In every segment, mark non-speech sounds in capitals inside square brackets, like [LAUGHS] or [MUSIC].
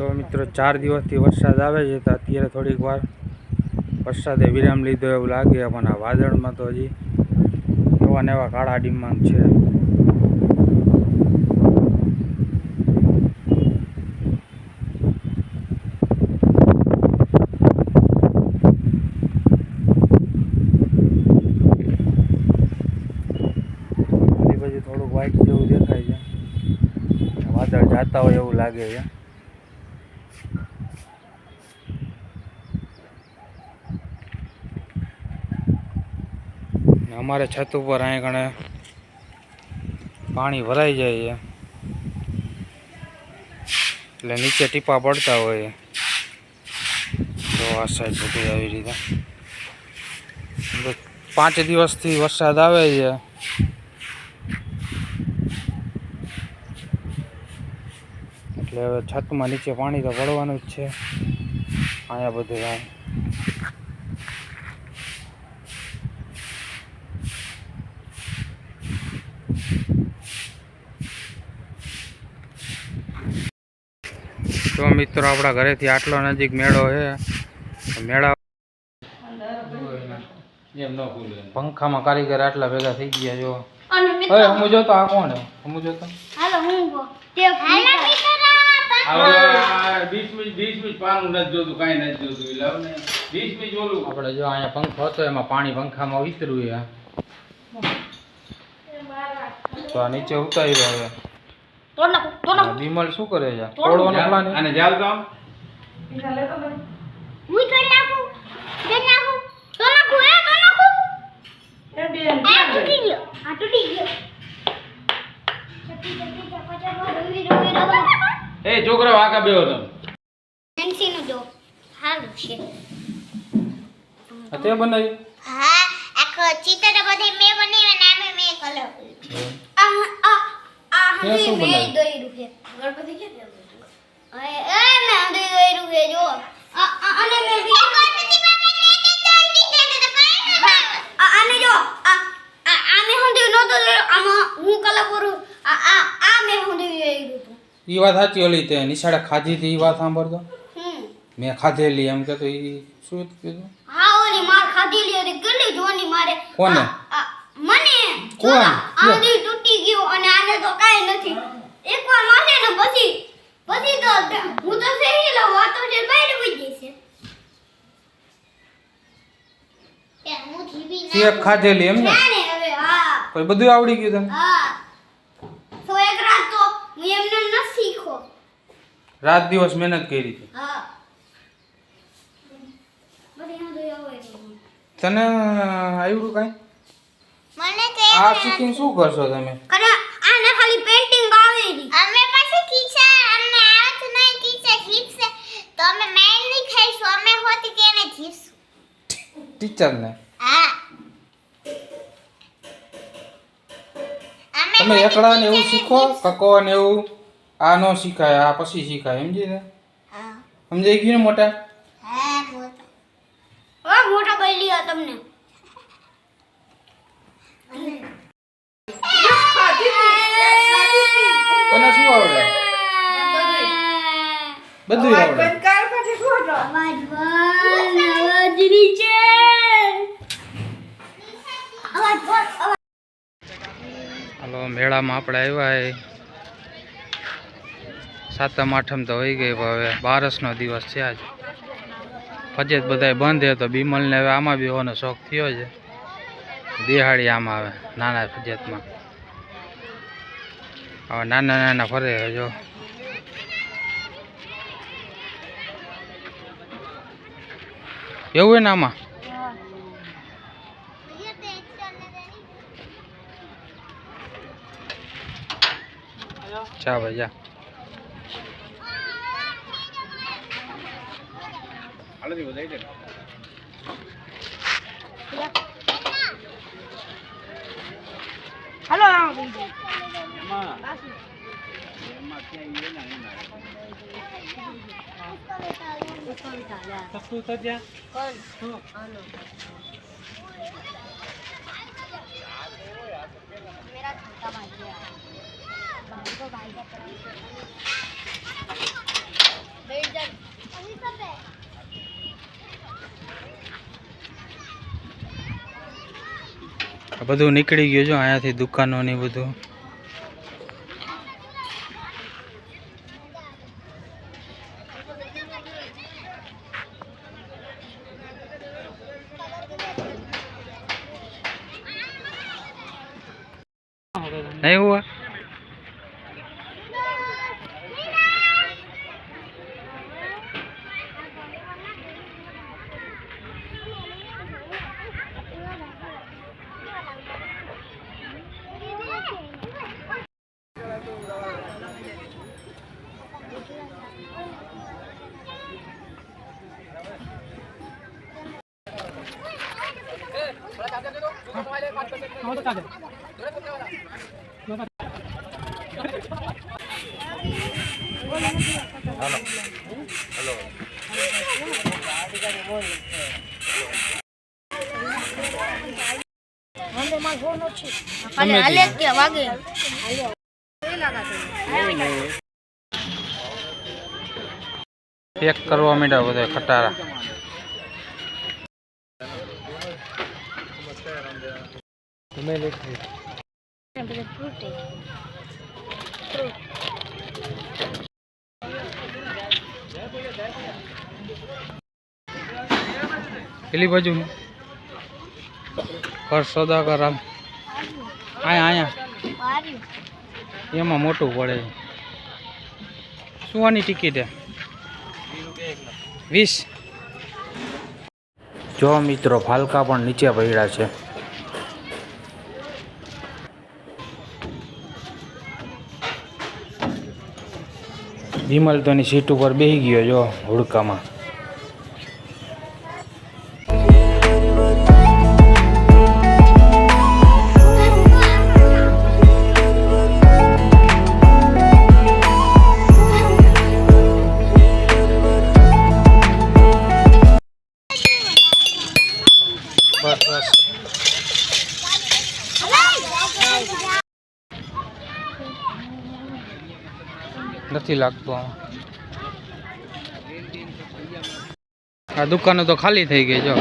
તો મિત્રો ચાર દિવસથી વરસાદ આવે છે તો અત્યારે થોડીક વાર વરસાદે વિરામ લીધો એવું લાગે પણ આ વાદળમાં તો હજી. એવા ને એવા કાળા ડિમાન્ડ છે. બાજુ થોડુંક વ્હાઈટ જેવું દેખાય છે. વાદળ જાતા હોય એવું લાગે છે. અમારે છત ઉપર અહીં ગણે પાણી ભરાઈ જાય છે. એટલે નીચે ટીપા પડતા હોય. તો આ સાઈડ બધી આવી રીતે. પાંચ દિવસથી વરસાદ આવે છે. એટલે હવે છતમાં નીચે પાણી તો પડવાનું જ છે. અહીંયા બધું તો મિત્રો આપણા ઘરેથી આટલો નજીક મેળો છે. મેળા એમ ન ખુલે પંખામાં કારીગર આટલા ભેગા થઈ ગયા જો. હવે હમુ જોતો આ કોણ હું? જોતો? હાલો હું આપણે જો અહીંયા પંખો હતો એમાં પાણી પંખામાં વિતર્યું તો આ નીચે ઉતાર્યું હવે. તો નાખો તોડ આ વિમલ શું કરે છે? તોડવાનો પ્લાન અને જાવ તો હું તોડ નાખું તોડ નાખું તોડ નાખું એ તોડ નાખું. આ તૂટી ગયો આ તૂટી ગયો. એ છોકરા વાકા બેહો તમે? ફેન્સી નું જો. હાલ છે. આ તે બનાવ્યું? હા આખો ચિત્ર બધે મેં બનાવ્યા નામે મેં કલર આ આ આ શું બનાવ્યું? દોર્યું છે. ગણપતિ કે એ એ મેં છે જો આ આ- આને મેં ગણપતિ બાબા ને દોરી દીધા તો કઈ ના જો આ આ આને હંધી નતો દોર્યો આમાં હું કલર કરું? આ આ આ મેં એ વાત સાચી ઓલી તે નિશાળે ખાધી હતી એ વાત સાંભળતો હમ. મેં ખાધેલી એમ કે તો એ શું કીધું? હા ઓલી માર ખાધેલી હતી. કેટલી જોની મારે? કોને? મને? કોણ? આંધી આને તો કાંઈ નથી. એકવાર મારે ને પછી પછી તો હું તો સહી લઉં આ તો જે બહાર વઈ જશે કેક ખાધેલી એમ ને? ના ને હવે હા. પછી બધું આવડી ગયું તમને હા. તો એક રાત તો હું એમને ન શીખો. રાત દિવસ મહેનત કરી હતી. હા. તને આવડું કાંઈ? મને આ શીખીને શું કરશો તમે? ખાલી આવેલી અમે પછી ટીચર અમને આવત નહીં ટીચર જીપસે તો અમે મેન નહીં ખાઈશું અમે હોતી કે એને જીપશું ટીચરને? હા. અમે તમે એકડા ને એવું શીખો કકો ને એવું? આ ન શીખાય આ પછી શીખાય સમજી ને હા. સમજાઈ ગયું ને મોટા? હા મોટા. ઓ મોટા બૈલી તમને. [LAUGHS] તને શું આવડે? બધું આવડે. બંધ બંધ હાલો મેળામાં આપણે આવ્યા એ. સાતમ આઠમ તો હોઈ ગઈ હવે બારસનો દિવસ છે આજ. ફજેત બધાય બંધ હતો તો બીમલને હવે આમાં બી હોવાનો શોખ થયો છે. દિહાળી આમાં આવે નાના ફજેતમાં. હવે નાના નાના ફરે છે જો એવું હોય ને આમાં ચા ભાઈ જા હાલોથી વધારી દે હલો આવો બીજો એમાં એમાં ક્યાંય એના એના સસ્તું થશે मेरा छोटा भाई है भाई को भाई का બધું નીકળી ગયું છે અહીંયાથી દુકાનો ને ઈ બધું નહીં હુआ હાલે હાલે કે વાગે કરવા માંડ્યા બધા ખટારા. પેલી બાજુ કર સોદા કર આમ. આયા એમાં મોટું પડે આની ટિકિટ હે વીસ. જો મિત્રો, ફાલકા પણ નીચે પડ્યા છે. વિમલ તો એની સીટ ઉપર બેસી ગયો જો હુડકામાં. નથી લાગતું. આમાં આ દુકાનો તો ખાલી થઈ ગઈ જો.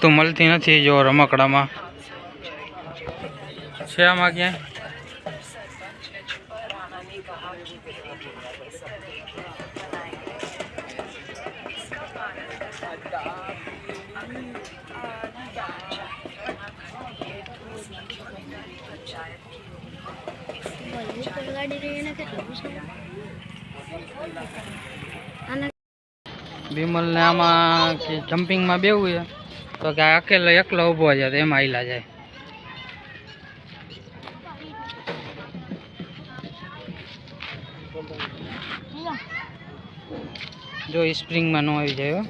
વસ્તુ મળતી નથી જો રમકડામાં. છે આમાં ક્યાંય? વિમલને આમાં જમ્પિંગમાં બેવું છે? તો કે અકેલો એકલો ઊભો છે તો એમાં આયલા જાય. જો સ્પ્રિંગમાં ન આવી જાય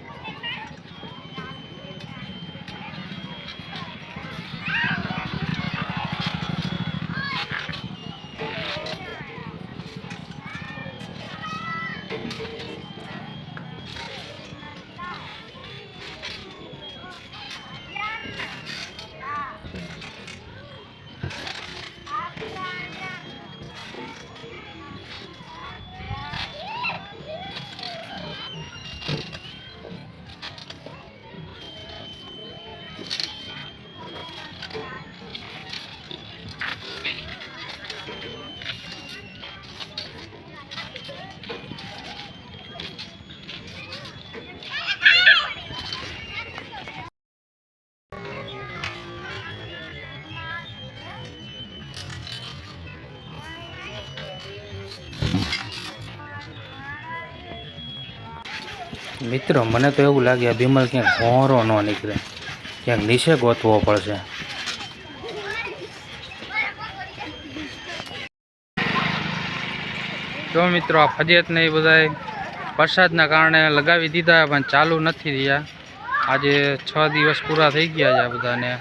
મિત્રો, મને તો એવું લાગે બીમલ ક્યાંક હોરો ન નીકળે. ક્યાંક નીચે ગોતવો પડશે. જો મિત્રો, આ ફજિયતને એ બધાય વરસાદના કારણે લગાવી દીધા, પણ ચાલુ નથી રહ્યા. આજે છ દિવસ પૂરા થઈ ગયા છે આ બધાને.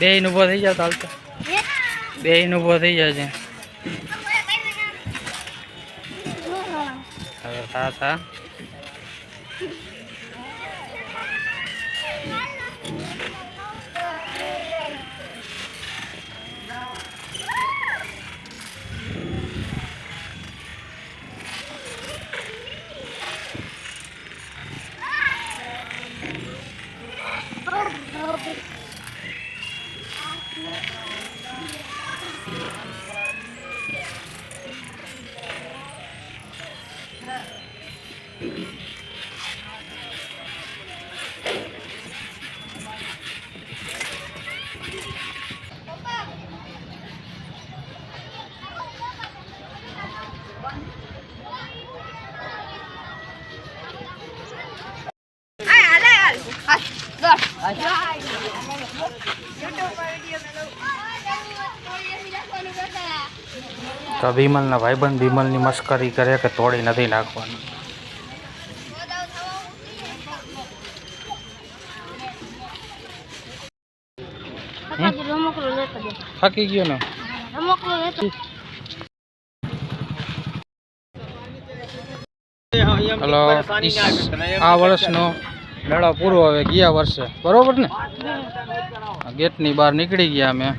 બે ઊભો થઈ જાવ ચાલતો. બે ઊભો થઈ જાય છે હવે થા થા તો વિમલના ભાઈબંધ વિમલની મસ્કરી કરે કે તોડી નથી નાખવાનું? થાકી ગયો ને? હલો આ વર્ષનો મેળો પૂરો હવે ગયા વર્ષે. બરોબર ને? ગેટની બહાર નીકળી ગયા અમે.